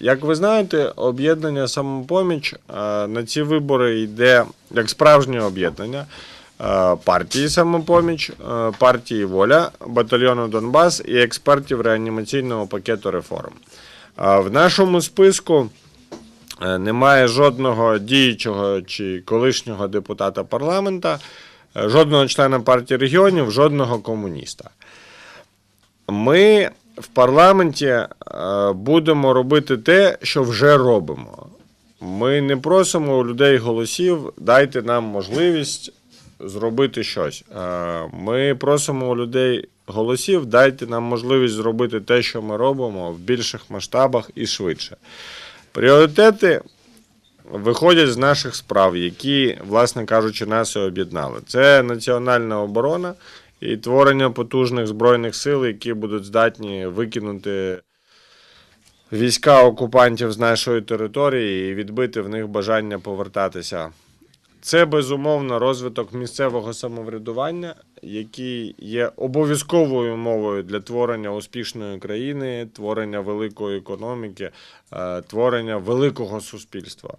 Як ви знаєте, об'єднання самопоміч е, на ці вибори йде як справжнє об'єднання е, партії самопоміч, е, партії Воля, батальйону Донбас і експертів реанімаційного пакету реформ. В нашому списку немає жодного діючого чи колишнього депутата парламента, жодного члена партії регіонів, жодного комуніста. Ми в парламенті е, будемо робити те, що вже робимо. Ми не просимо у людей голосів, дайте нам можливість зробити щось. Е, Ми просимо у людей голосів, дайте нам можливість зробити те, що ми робимо в більших масштабах і швидше. Пріоритети виходять з наших справ, які, власне кажучи, нас і об'єднали. Це національна оборона і творення потужних збройних сил, які будуть здатні викинути війська окупантів з нашої території і відбити в них бажання повертатися. Це безумовно розвиток місцевого самоврядування, який є обов'язковою умовою для творення успішної країни, творення великої економіки, е, творення великого суспільства.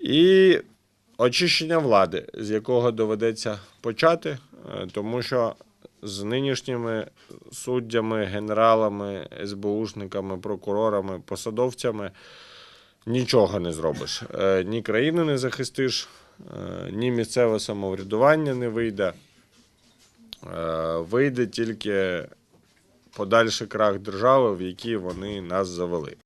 І очищення влади, з якого доведеться почати, тому що з нинішніми суддями, генералами, СБУшниками, прокурорами, посадовцями нічого не зробиш. Е, Ні країну не захистиш, е, ні місцеве самоврядування не вийде. Е, Вийде тільки подальший крах держави, в який вони нас завели.